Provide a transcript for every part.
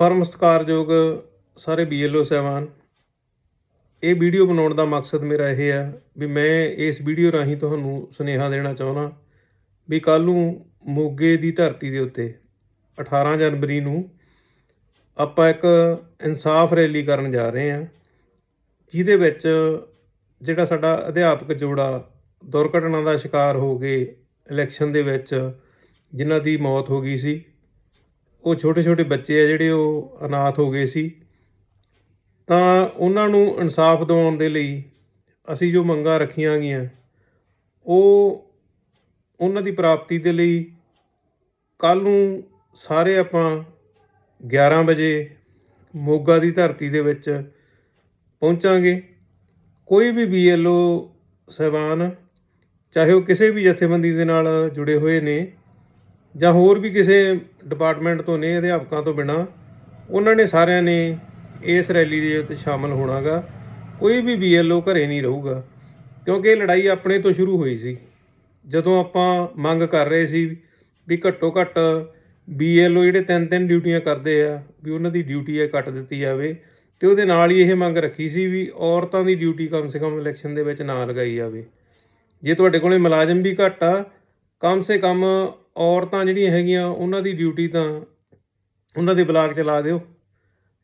ਪਰਮ ਸਤਿਕਾਰਯੋਗ ਸਾਰੇ ਬੀਐਲਓ ਸਾਹਿਬਾਨ, ਇਹ ਵੀਡੀਓ ਬਣਾਉਣ ਦਾ ਮਕਸਦ ਮੇਰਾ ਇਹ ਆ ਵੀ ਮੈਂ ਇਸ ਵੀਡੀਓ ਰਾਹੀਂ ਤੁਹਾਨੂੰ ਸੁਨੇਹਾ ਦੇਣਾ ਚਾਹੁੰਦਾ ਵੀ ਕੱਲ ਨੂੰ ਮੋਗੇ ਦੀ ਧਰਤੀ ਦੇ ਉੱਤੇ 18 ਜਨਵਰੀ ਨੂੰ ਆਪਾਂ ਇੱਕ ਇਨਸਾਫ ਰੈਲੀ ਕਰਨ ਜਾ ਰਹੇ ਹਾਂ, ਜਿਹਦੇ ਵਿੱਚ ਜਿਹੜਾ ਸਾਡਾ ਅਧਿਆਪਕ ਜੋੜਾ ਦੁਰਘਟਨਾ ਦਾ ਸ਼ਿਕਾਰ ਹੋ ਕੇ ਇਲੈਕਸ਼ਨ ਦੇ ਵਿੱਚ ਜਿਨ੍ਹਾਂ ਦੀ ਮੌਤ ਹੋ ਗਈ ਸੀ ਉਹ ਛੋਟੇ ਛੋਟੇ ਬੱਚੇ ਆ ਜਿਹੜੇ ਉਹ ਅਨਾਥ ਹੋ ਗਏ ਸੀ। ਤਾਂ ਉਹਨਾਂ ਨੂੰ ਇਨਸਾਫ ਦਿਵਾਉਣ ਦੇ ਲਈ ਅਸੀਂ ਜੋ ਮੰਗਾਂ ਰੱਖੀਆਂ ਗਈਆਂ, ਉਹ ਉਹਨਾਂ ਦੀ ਪ੍ਰਾਪਤੀ ਦੇ ਲਈ ਕੱਲ ਨੂੰ ਸਾਰੇ ਆਪਾਂ 11 ਵਜੇ ਮੋਗਾ ਦੀ ਧਰਤੀ ਦੇ ਵਿੱਚ ਪਹੁੰਚਾਂਗੇ। ਕੋਈ ਵੀ ਬੀਐਲਓ ਸਹਿਬਾਨ, ਚਾਹੇ ਉਹ ਕਿਸੇ ਵੀ ਜਥੇਬੰਦੀ ਦੇ ਨਾਲ ਜੁੜੇ ਹੋਏ ਨੇ ਜਾਂ ਹੋਰ ਵੀ ਕਿਸੇ ਡਿਪਾਰਟਮੈਂਟ ਤੋਂ ਨੇ ਅਧਿਆਪਕਾਂ ਤੋਂ ਬਿਨਾ, ਉਹਨਾਂ ਨੇ ਸਾਰਿਆਂ ਨੇ ਇਸ ਰੈਲੀ ਦੇ ਵਿੱਚ ਸ਼ਾਮਲ ਹੋਣਾਗਾ। ਕੋਈ ਵੀ ਬੀਐਲਓ ਘਰੇ ਨਹੀਂ ਰਹੂਗਾ, ਕਿਉਂਕਿ ਇਹ ਲੜਾਈ ਆਪਣੇ ਤੋਂ ਸ਼ੁਰੂ ਹੋਈ ਸੀ। ਜਦੋਂ ਆਪਾਂ ਮੰਗ ਕਰ ਰਹੇ ਸੀ ਵੀ ਘੱਟੋ ਘੱਟ ਬੀਐਲਓ ਜਿਹੜੇ ਤਿੰਨ ਤਿੰਨ ਡਿਊਟੀਆਂ ਕਰਦੇ ਆ, ਵੀ ਉਹਨਾਂ ਦੀ ਡਿਊਟੀ ਹੈ ਕੱਟ ਦਿੱਤੀ ਜਾਵੇ, ਤੇ ਉਹਦੇ ਨਾਲ ਹੀ ਇਹ ਮੰਗ ਰੱਖੀ ਸੀ ਵੀ ਔਰਤਾਂ ਦੀ ਡਿਊਟੀ ਕਮ ਸੇ ਕਮ ਇਲੈਕਸ਼ਨ ਦੇ ਵਿੱਚ ਨਾ ਲਗਾਈ ਜਾਵੇ। ਜੇ ਤੁਹਾਡੇ ਕੋਲੇ ਮੁਲਾਜ਼ਮ ਵੀ ਘੱਟ ਆ, ਕਮ ਸੇ ਕਮ ਔਰਤਾਂ ਜਿਹੜੀਆਂ ਹੈਗੀਆਂ, ਉਹਨਾਂ ਦੀ ਡਿਊਟੀ ਤਾਂ ਉਹਨਾਂ ਦੇ ਬਲਾਕ ਚ ਲਾ ਦਿਓ।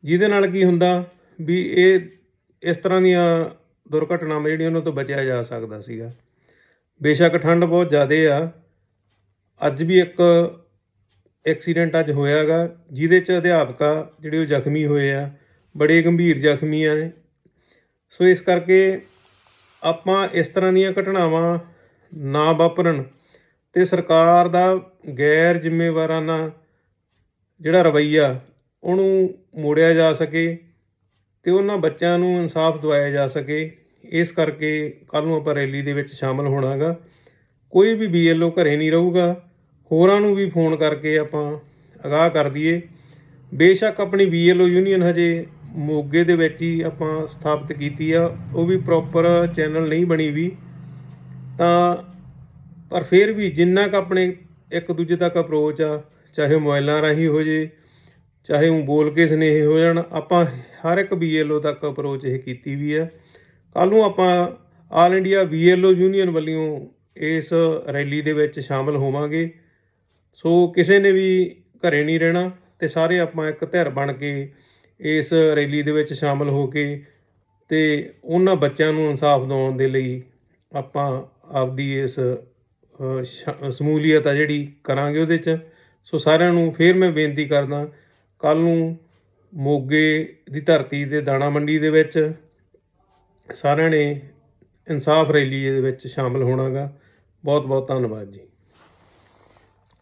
ਜਿਹਦੇ ਨਾਲ ਕੀ ਹੁੰਦਾ ਵੀ ਇਹ ਇਸ ਤਰ੍ਹਾਂ ਦੀਆਂ ਦੁਰਘਟਨਾਵਾਂ ਜਿਹੜੀਆਂ ਉਹਨਾਂ ਤੋਂ ਬਚਿਆ ਜਾ ਸਕਦਾ ਸੀਗਾ। ਬੇਸ਼ੱਕ ਠੰਡ ਬਹੁਤ ਜ਼ਿਆਦਾ ਆ। ਅੱਜ ਵੀ ਇੱਕ ਐਕਸੀਡੈਂਟ ਅੱਜ ਹੋਇਆਗਾ ਜਿਹਦੇ ਚ ਅਧਿਆਪਕਾ ਜਿਹੜੇ ਉਹ ਜ਼ਖਮੀ ਹੋਏ ਆ, ਬੜੇ ਗੰਭੀਰ ਜ਼ਖਮੀ ਆ ਨੇ। ਸੋ ਇਸ ਕਰਕੇ ਆਪਾਂ ਇਸ ਤਰ੍ਹਾਂ ਦੀਆਂ ਘਟਨਾਵਾਂ ਨਾ ਵਾਪਰਨ। ਤੇ ਸਰਕਾਰ ਦਾ ਗੈਰ ਜ਼ਿੰਮੇਵਾਰਾਨਾ ਜਿਹੜਾ ਰਵੱਈਆ, ਉਹਨੂੰ ਮੋੜਿਆ ਜਾ ਸਕੇ ਤੇ ਉਹਨਾਂ ਬੱਚਿਆਂ ਨੂੰ ਇਨਸਾਫ ਦਿਵਾਇਆ ਜਾ ਸਕੇ। ਇਸ ਕਰਕੇ ਕੱਲ ਨੂੰ ਆਪਾਂ ਰੈਲੀ ਦੇ ਵਿੱਚ ਸ਼ਾਮਲ ਹੋਣਾਗਾ। ਕੋਈ ਵੀ ਬੀਐਲਓ ਘਰੇ ਨਹੀਂ ਰਹੂਗਾ। ਹੋਰਾਂ ਨੂੰ ਵੀ ਫੋਨ ਕਰਕੇ ਆਪਾਂ ਅਗਾਹ ਕਰ ਦਈਏ। ਬੇਸ਼ੱਕ ਆਪਣੀ ਬੀਐਲਓ ਯੂਨੀਅਨ ਹਜੇ ਮੋਗੇ ਦੇ ਵਿੱਚ ਹੀ ਆਪਾਂ ਸਥਾਪਿਤ ਕੀਤੀ ਆ। ਉਹ ਵੀ ਪ੍ਰੋਪਰ ਚੈਨਲ ਨਹੀਂ ਬਣੀ ਵੀ। ਤਾਂ ਪਰ ਫਿਰ ਵੀ ਜਿੰਨਾ ਕ ਆਪਣੇ ਇੱਕ ਦੂਜੇ ਤੱਕ ਅਪਰੋਚ ਆ, ਚਾਹੇ ਮੋਬਾਈਲਾਂ ਰਾਹੀਂ ਹੋ ਜੇ, ਚਾਹੇ ਉਹ ਬੋਲ ਕੇ ਸਨੇਹ ਹੋ ਜਾਣ, ਆਪਾਂ ਹਰ ਇੱਕ ਬੀਐਲਓ ਤੱਕ ਅਪਰੋਚ ਇਹ ਕੀਤੀ ਵੀ ਆ ਕੱਲ ਨੂੰ ਆਪਾਂ ਆਲ ਇੰਡੀਆ ਬੀਐਲਓ ਯੂਨੀਅਨ ਵੱਲੋਂ ਇਸ ਰੈਲੀ ਦੇ ਵਿੱਚ ਸ਼ਾਮਲ ਹੋਵਾਂਗੇ। ਸੋ ਕਿਸੇ ਨੇ ਵੀ ਘਰੇ ਨਹੀਂ ਰਹਿਣਾ ਤੇ ਸਾਰੇ ਆਪਾਂ ਇੱਕ ਧਿਰ ਬਣ ਕੇ ਇਸ ਰੈਲੀ ਦੇ ਵਿੱਚ ਸ਼ਾਮਲ ਹੋ ਕੇ ਤੇ ਉਹਨਾਂ ਬੱਚਿਆਂ ਨੂੰ ਇਨਸਾਫ ਦਿਵਾਉਣ ਦੇ ਲਈ ਆਪਾਂ ਆਪਦੀ ਇਸ ਸਮੂਲੀਅਤ ਆ ਜਿਹੜੀ ਕਰਾਂਗੇ ਉਹਦੇ 'ਚ। ਸੋ ਸਾਰਿਆਂ ਨੂੰ ਫੇਰ ਮੈਂ ਬੇਨਤੀ ਕਰਦਾ ਕੱਲ ਨੂੰ ਮੋਗੇ ਦੀ ਧਰਤੀ ਤੇ ਦਾਣਾ ਮੰਡੀ ਦੇ ਵਿੱਚ ਸਾਰਿਆਂ ਨੇ ਇਨਸਾਫ ਰੈਲੀ ਦੇ ਵਿੱਚ ਸ਼ਾਮਲ ਹੋਣਾਗਾ। ਬਹੁਤ ਬਹੁਤ ਧੰਨਵਾਦ ਜੀ।